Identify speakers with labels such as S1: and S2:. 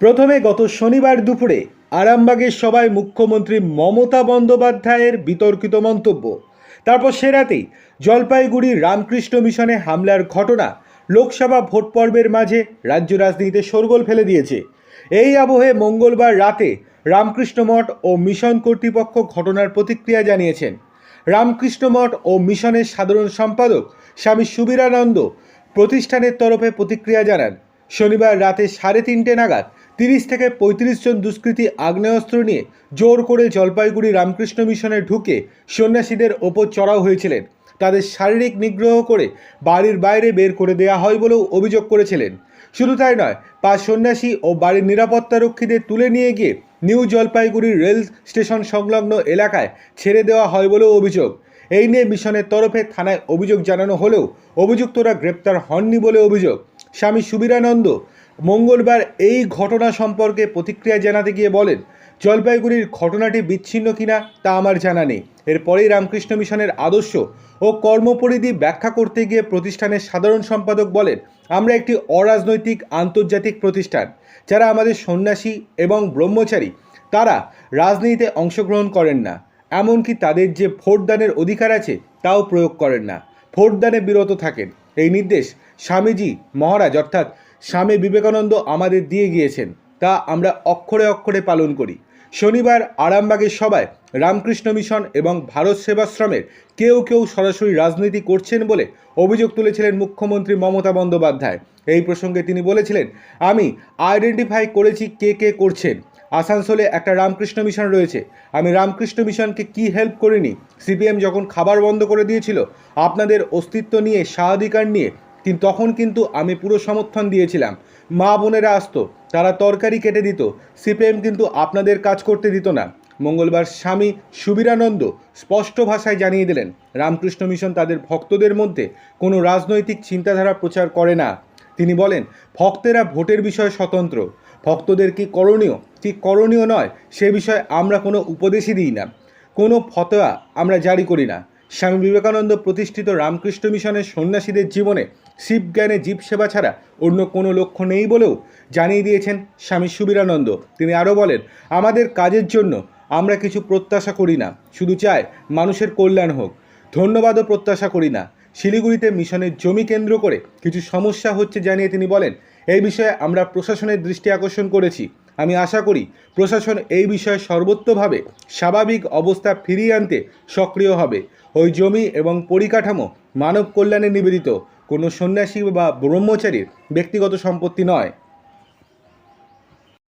S1: প্রথমে গত শনিবার দুপুরে আরামবাগের সভায় মুখ্যমন্ত্রী মমতা বন্দ্যোপাধ্যায়ের বিতর্কিত মন্তব্য। তারপর সে রাতেই জলপাইগুড়ি রামকৃষ্ণ মিশনে হামলার ঘটনা লোকসভা ভোট পর্বের মাঝে রাজ্য রাজনীতিতে শোরগোল ফেলে দিয়েছে। এই আবহে মঙ্গলবার রাতে রামকৃষ্ণ মঠ ও মিশন কর্তৃপক্ষ ঘটনার প্রতিক্রিয়া জানিয়েছেন। রামকৃষ্ণ মঠ ও মিশনের সাধারণ সম্পাদক স্বামী সুবীরানন্দ প্রতিষ্ঠানের তরফে প্রতিক্রিয়া জানান। শনিবার রাতে সাড়ে তিনটে নাগাদ তিরিশ থেকে পঁয়ত্রিশ জন দুষ্কৃতী আগ্নেয়াস্ত্র নিয়ে জোর করে জলপাইগুড়ি রামকৃষ্ণ মিশনে ঢুকে সন্ন্যাসীদের ওপর চড়াও হয়েছিলেন। তাদের শারীরিক নিগ্রহ করে বাড়ির বাইরে বের করে দেওয়া হয় বলেও অভিযোগ করেছিলেন। শুধু তাই নয়, পাঁচ সন্ন্যাসী ও বাড়ির নিরাপত্তারক্ষীদের তুলে নিয়ে গিয়ে নিউ জলপাইগুড়ি রেল স্টেশন সংলগ্ন এলাকায় ছেড়ে দেওয়া হয় বলেও অভিযোগ। এই নিয়ে মিশনের তরফে থানায় অভিযোগ জানানো হলেও অভিযুক্তরা গ্রেপ্তার হননি বলে অভিযোগ। স্বামী সুবীরানন্দ মঙ্গলবার এই ঘটনা সম্পর্কে প্রতিক্রিয়া জানাতে গিয়ে বলেন, জলপাইগুড়ির ঘটনাটি বিচ্ছিন্ন কিনা তা আমার জানা নেই। এরপরেই রামকৃষ্ণ মিশনের আদর্শ ও কর্মপরিধি ব্যাখ্যা করতে গিয়ে প্রতিষ্ঠানের সাধারণ সম্পাদক বলেন, আমরা একটি অরাজনৈতিক, আন্তর্জাতিক প্রতিষ্ঠান। যারা আমাদের সন্ন্যাসী এবং ব্রহ্মচারী, তারা রাজনীতিতে অংশগ্রহণ করেন না। এমনকি তাদের যে ভোটদানের অধিকার আছে, তাও প্রয়োগ করেন না। ভোটদানে বিরত থাকেন। এই নির্দেশ স্বামীজি, মহারাজ অর্থাৎ স্বামী বিবেকানন্দ আমাদের দিয়ে গিয়েছেন। তা আমরা অক্ষরে অক্ষরে পালন করি। শনিবার আরামবাগের সভায় রামকৃষ্ণ মিশন এবং ভারত সেবাশ্রমের কেউ কেউ সরাসরি রাজনীতি করছেন বলে অভিযোগ তুলেছিলেন মুখ্যমন্ত্রী মমতা বন্দ্যোপাধ্যায়। এই প্রসঙ্গে তিনি বলেছিলেন, আমি আইডেন্টিফাই করেছি কে কে করছেন। আসানসোলে একটা রামকৃষ্ণ মিশন রয়েছে। আমি রামকৃষ্ণ মিশনকে কি হেল্প করিনি? সিপিএম যখন খাবার বন্ধ করে দিয়েছিল, আপনাদের অস্তিত্ব নিয়ে স্বাধিকার নিয়ে কিন্তু তখন কিন্তু আমি পুরো সমর্থন দিয়েছিলাম। মা বোনেরা আসতো, তারা তরকারি কেটে দিত, সিপিএম কিন্তু আপনাদের কাজ করতে দিত না। মঙ্গলবার স্বামী সুবীরানন্দ স্পষ্ট ভাষায় জানিয়ে দিলেন, রামকৃষ্ণ মিশন তাদের ভক্তদের মধ্যে কোনো রাজনৈতিক চিন্তাধারা প্রচার করে না। তিনি বলেন, ভক্তেরা ভোটের বিষয়ে স্বতন্ত্র। ভক্তদের কি করণীয়? কি করণীয় নয়? সে বিষয়ে আমরা কোনো উপদেশই দিই না। কোনো ফতোয়া আমরা জারি করি না। স্বামী বিবেকানন্দ প্রতিষ্ঠিত রামকৃষ্ণ মিশনের সন্ন্যাসীদের জীবনে শিব জ্ঞানে জীব সেবা ছাড়া অন্য কোনো লক্ষ্য নেই বলেও জানিয়ে দিয়েছেন স্বামী সুবীরানন্দ। তিনি আরও বলেন, আমাদের কাজের জন্য আমরা কিছু প্রত্যাশা করি না। শুধু চাই মানুষের কল্যাণ হোক। ধন্যবাদও প্রত্যাশা করি না। শিলিগুড়িতে মিশনের জমি কেন্দ্র করে কিছু সমস্যা হচ্ছে জানিয়ে তিনি বলেন এই বিষয়ে আমরা প্রশাসনের দৃষ্টি আকর্ষণ করেছি। আমি আশা করি প্রশাসন এই বিষয়ে সর্বোত্তভাবে স্বাভাবিক অবস্থা ফিরিয়ে আনতে সক্রিয় হবে। ওই জমি এবং পরিকাঠামো মানব কল্যাণে নিবেদিত। কোনো সন্ন্যাসী বা ব্রহ্মচারীর ব্যক্তিগত সম্পত্তি নয়।